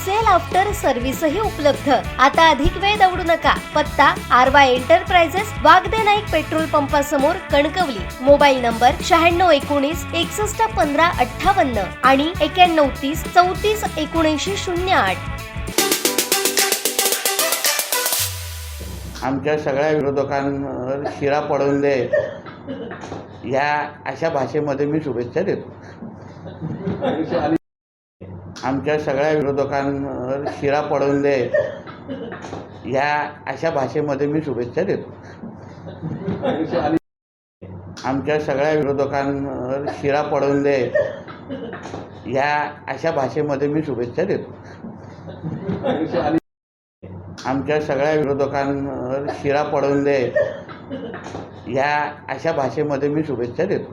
Sale after सर्व्हिसही उपलब्ध. आता अधिक वेळ दौडू नका. पत्ता आरवा एंटरप्राइजेस वागदे नाईक पेट्रोल पंपासमोर कणकवली. मोबाईल नंबर शहाण्णव एकोणीस एकसष्ट पंधरा अठ्ठावन्न आणि एक्याण्णव तीस चौतीस एकोणऐंशी शून्य आठ. आमच्या सगळ्या विरोधकांवर शिरा पडून दे. या अशा भाषेमध्ये मी शुभेच्छा देतो. आमच्या सगळ्या विरोधकांवर शिरा पडून दे. या अशा भाषेमध्ये मी शुभेच्छा देतो. आमच्या सगळ्या विरोधकांवर शिरा पडून दे. या अशा भाषेमध्ये मी शुभेच्छा देतो. आमच्या सगळ्या विरोधकांवर शिरा पडून दे. या अशा भाषेमध्ये मी शुभेच्छा देतो.